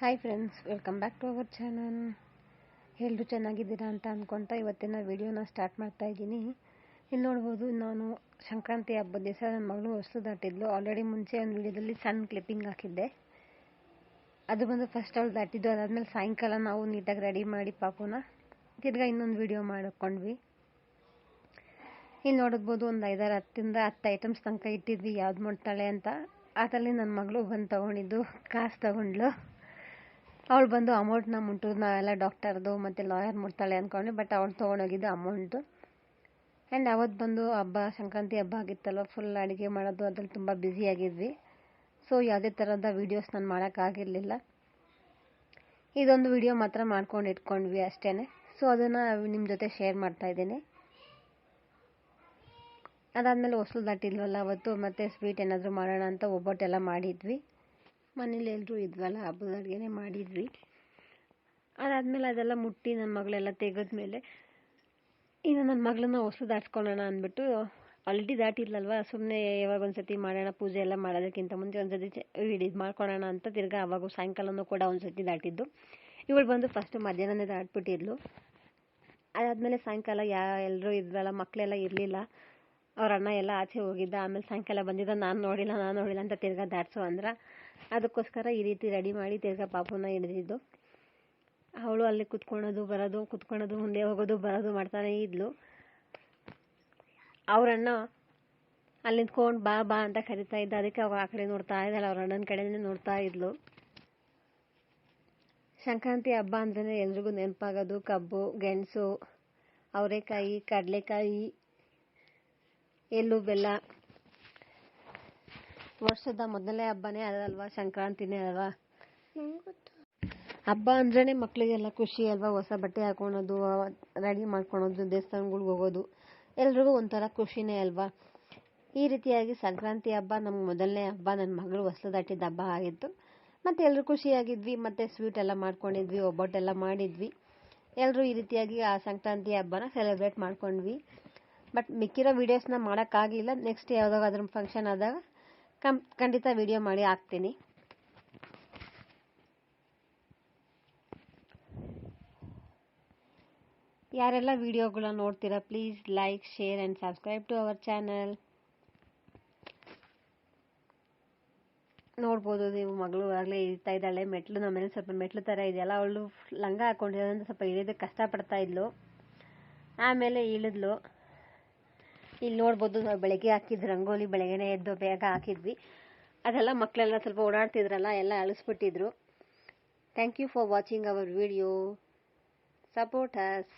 Hi friends welcome back to our channel ಎಲ್ಲರೂ ಚೆನ್ನಾಗಿದ್ದೀರಾ ಅಂತ ಅಂದ್ಕೊಳ್ತಾ ಇವತ್ತಿನ ವಿಡಿಯೋನ ಸ್ಟಾರ್ಟ್ ಮಾಡ್ತಾ ಇದ್ದೀನಿ. ಇಲ್ಲಿ ನೋಡ್ಬೋದು, ನಾನು ಸಂಕ್ರಾಂತಿ ಹಬ್ಬದ ದಿವಸ ನನ್ನ ಮಗಳು ಹೊಸಲು ದಾಟಿದ್ಲು. ಆಲ್ರೆಡಿ ಮುಂಚೆ ಒಂದು ವಿಡಿಯೋದಲ್ಲಿ ಸಣ್ಣ ಕ್ಲಿಪ್ಪಿಂಗ್ ಹಾಕಿದ್ದೆ. ಅದು ಬಂದು ಫಸ್ಟ್ ಅವಳು ದಾಟಿದ್ದು, ಅದಾದಮೇಲೆ ಸಾಯಂಕಾಲ ನಾವು ನೀಟಾಗಿ ರೆಡಿ ಮಾಡಿ ಪಾಪುನ ತಿರ್ಗಾ ಇನ್ನೊಂದು ವಿಡಿಯೋ ಮಾಡ್ಕೊಂಡ್ವಿ. ಇಲ್ಲಿ ನೋಡಬಹುದು ಒಂದು ಐದಾರು ಹತ್ತಿಂದ ಹತ್ತು ಐಟಮ್ಸ್ ತನಕ ಇಟ್ಟಿದ್ವಿ, ಯಾವ್ದು ಮಾಡ್ತಾಳೆ ಅಂತ. ಅದರಲ್ಲಿ ನನ್ನ ಮಗಳು ಬಂದು ತೊಗೊಂಡಿದ್ದು, ಕಾಸು ತೊಗೊಂಡ್ಲು ಅವಳು ಬಂದು ಅಮೌಂಟ್ನ ಮುಟ್ಟೋದು ನಾವೆಲ್ಲ ಡಾಕ್ಟರ್ದು ಮತ್ತು ಲಾಯರ್ ಮುಟ್ತಾಳೆ ಅಂದ್ಕೊಂಡ್ವಿ ಬಟ್ ಅವಳು ತೊಗೊಂಡೋಗಿದ್ದು ಅಮೌಂಟು. ಆ್ಯಂಡ್ ಅವತ್ತು ಬಂದು ಹಬ್ಬ, ಸಂಕ್ರಾಂತಿ ಹಬ್ಬ ಆಗಿತ್ತಲ್ವ ಫುಲ್ ಅಡುಗೆ ಮಾಡೋದು, ಅದ್ರಲ್ಲಿ ತುಂಬ ಬ್ಯುಸಿಯಾಗಿದ್ವಿ ಸೊ ಯಾವುದೇ ಥರದ ವೀಡಿಯೋಸ್ ನಾನು ಮಾಡೋಕ್ಕಾಗಿರಲಿಲ್ಲ ಇದೊಂದು ವಿಡಿಯೋ ಮಾತ್ರ ಮಾಡ್ಕೊಂಡು ಇಟ್ಕೊಂಡ್ವಿ ಅಷ್ಟೇ ಸೊ ಅದನ್ನು ನಿಮ್ಮ ಜೊತೆ ಶೇರ್ ಮಾಡ್ತಾ ಇದ್ದೀನಿ. ಅದಾದಮೇಲೆ ಹೊಸಲು ದಾಟಿಲ್ವಲ್ಲ ಅವತ್ತು, ಮತ್ತು ಸ್ವೀಟ್ ಏನಾದರೂ ಮಾಡೋಣ ಅಂತ ಒಬ್ಬಟ್ಟೆಲ್ಲ ಮಾಡಿದ್ವಿ. ಮನೇಲಿ ಎಲ್ಲರೂ ಇದ್ವಲ್ಲ ಹಬ್ಬದ ಅಡುಗೆನೇ ಮಾಡಿದ್ವಿ. ಅದಾದಮೇಲೆ ಅದೆಲ್ಲ ಮುಟ್ಟಿ ನನ್ನ ಮಗಳೆಲ್ಲ ತೆಗೆದ್ಮೇಲೆ, ಇನ್ನು ನನ್ನ ಮಗಳನ್ನ ಹೊಸ ದಾಟ್ಸ್ಕೊಳ್ಳೋಣ ಅಂದ್ಬಿಟ್ಟು ಆಲ್ರೆಡಿ ದಾಟಿರ್ಲಲ್ವ ಸುಮ್ಮನೆ ಯಾವಾಗ ಒಂದು ಸತಿ ಮಾಡೋಣ, ಪೂಜೆ ಎಲ್ಲ ಮಾಡೋದಕ್ಕಿಂತ ಮುಂಚೆ ಒಂದು ಸತಿ ಇದು ಮಾಡ್ಕೊಳ್ಳೋಣ ಅಂತ ತಿರ್ಗಾ ಅವಾಗ ಸಾಯಂಕಾಲನೂ ಕೂಡ ಒಂದು ಸತಿ ದಾಟಿದ್ದು. ಇವಳು ಬಂದು ಫಸ್ಟು ಮಧ್ಯಾಹ್ನನೇ ದಾಟ್ಬಿಟ್ಟಿದ್ಲು. ಅದಾದಮೇಲೆ ಸಾಯಂಕಾಲ ಯಾ ಎಲ್ಲರೂ ಇದ್ವಲ್ಲ ಮಕ್ಕಳೆಲ್ಲ ಇರಲಿಲ್ಲ. ಅವ್ರ ಅಣ್ಣ ಎಲ್ಲ ಆಚೆ ಹೋಗಿದ್ದ, ಆಮೇಲೆ ಸಾಯಂಕಾಲ ಬಂದಿದ್ದ, ನಾನು ನೋಡಿಲ್ಲ ನಾನು ನೋಡಿಲ್ಲ ಅಂತ ತಿರ್ಗಾ ದಾಟ್ಸು ಅಂದ್ರೆ, ಅದಕ್ಕೋಸ್ಕರ ಈ ರೀತಿ ರೆಡಿ ಮಾಡಿ ತಿರ್ಗಾ ಪಾಪುನ ಹಿಡಿದಿದ್ದು. ಅವಳು ಅಲ್ಲಿ ಕುತ್ಕೊಳ್ಳೋದು ಬರೋದು ಕುತ್ಕೊಳ್ಳೋದು ಮುಂದೆ ಹೋಗೋದು, ಬರೋದು ಮಾಡ್ತಾನೆ ಇದ್ಲು. ಅವ್ರಣ್ಣ ಅಲ್ಲಿ ನಿಂತ್ಕೊಂಡು ಬಾ ಬಾ ಅಂತ ಕರಿತಾ ಇದ್ದ, ಅದಕ್ಕೆ ಅವ್ರು ಆ ಕಡೆ ನೋಡ್ತಾ ಇದ್ದಾಳೆ, ಅವ್ರ ಅಣ್ಣನ ಕಡೆನೇ ನೋಡ್ತಾ ಇದ್ಲು. ಸಂಕ್ರಾಂತಿ ಹಬ್ಬ ಅಂದ್ರೆ ಎಲ್ರಿಗೂ ನೆನಪಾಗೋದು, ಕಬ್ಬು, ಗೆಣಸು, ಅವರೆಕಾಯಿ, ಕಡಲೆಕಾಯಿ ಎಳ್ಳು ಬೆಲ್ಲ. ವರ್ಷದ ಮೊದಲನೇ ಹಬ್ಬನೇ ಅದಲ್ವಾ? ಸಂಕ್ರಾಂತಿನೇ ಅಲ್ವಾ? ಹಬ್ಬ ಅಂದ್ರೇ ಮಕ್ಕಳಿಗೆಲ್ಲ ಖುಷಿ ಅಲ್ವಾ? ಹೊಸ ಬಟ್ಟೆ ಹಾಕೊಳೋದು ರೆಡಿ ಮಾಡ್ಕೊಳೋದು ದೇವಸ್ಥಾನಗಳಿಗೆ ಹೋಗೋದು. ಎಲ್ರಿಗೂ ಒಂಥರ ಖುಷಿನೇ ಅಲ್ವಾ? ಈ ರೀತಿಯಾಗಿ ಸಂಕ್ರಾಂತಿ ಹಬ್ಬ ನಮ್ಮ ಮೊದಲನೇ ಹಬ್ಬ. ನನ್ನ ಮಗಳು ಹೊಸ ದಾಟಿದ ಹಬ್ಬ ಆಗಿತ್ತು. ಮತ್ತೆ ಎಲ್ಲರೂ ಖುಷಿಯಾಗಿದ್ವಿ. ಮತ್ತು ಸ್ವೀಟ್ ಎಲ್ಲ ಮಾಡ್ಕೊಂಡಿದ್ವಿ ಒಬ್ಬಟ್ಟೆಲ್ಲ ಮಾಡಿದ್ವಿ. ಎಲ್ಲರೂ ಈ ರೀತಿಯಾಗಿ ಆ ಸಂಕ್ರಾಂತಿ ಹಬ್ಬನ ಸೆಲೆಬ್ರೇಟ್ ಮಾಡ್ಕೊಂಡ್ವಿ. ಬಟ್ ಮಿಕ್ಕಿರೋ ವೀಡಿಯೋಸ್ನ ಮಾಡೋಕ್ಕಾಗಲಿಲ್ಲ ನೆಕ್ಸ್ಟ್ ಯಾವುದಾದ್ರೂ ಫಂಕ್ಷನ್ ಆದಾಗ ಕಂ, ಖಂಡಿತ ವೀಡಿಯೋ ಮಾಡಿ ಹಾಕ್ತೀನಿ. ಯಾರೆಲ್ಲ ವಿಡಿಯೋಗಳನ್ನ ನೋಡ್ತೀರಾ please like share and subscribe to our channel ನೋಡ್ಬೋದು, ನೀವು ಮಗಳು ಆಗಲೇ ಇರ್ತಾ ಇದ್ದಾಳೆ, ಮೆಟ್ಲು ನಮ್ಮ ಮನೇಲಿ ಸ್ವಲ್ಪ ಮೆಟ್ಲು ಥರ ಇದೆಯಲ್ಲ ಅವಳು ಲಂಗ ಹಾಕೊಂಡಿರೋದ್ರಿಂದ ಸ್ವಲ್ಪ ಇಳಿಯೋದಕ್ಕೆ ಕಷ್ಟಪಡ್ತಾ ಇದ್ಲು. ಆಮೇಲೆ ಇಳಿದ್ಲು. ಇಲ್ಲಿ ನೋಡ್ಬೋದು, ನಾವು ಬೆಳಗ್ಗೆ ಹಾಕಿದ್ದು ರಂಗೋಲಿ ಬೆಳಗ್ಗೆನೇ ಎದ್ದು ಬೇಗ ಹಾಕಿದ್ವಿ. ಅದೆಲ್ಲ ಮಕ್ಕಳೆಲ್ಲ ಸ್ವಲ್ಪ ಓಡಾಡ್ತಿದ್ರಲ್ಲ, ಎಲ್ಲ ಅಳಿಸ್ಬಿಟ್ಟಿದ್ರು. Thank you for watching our video support us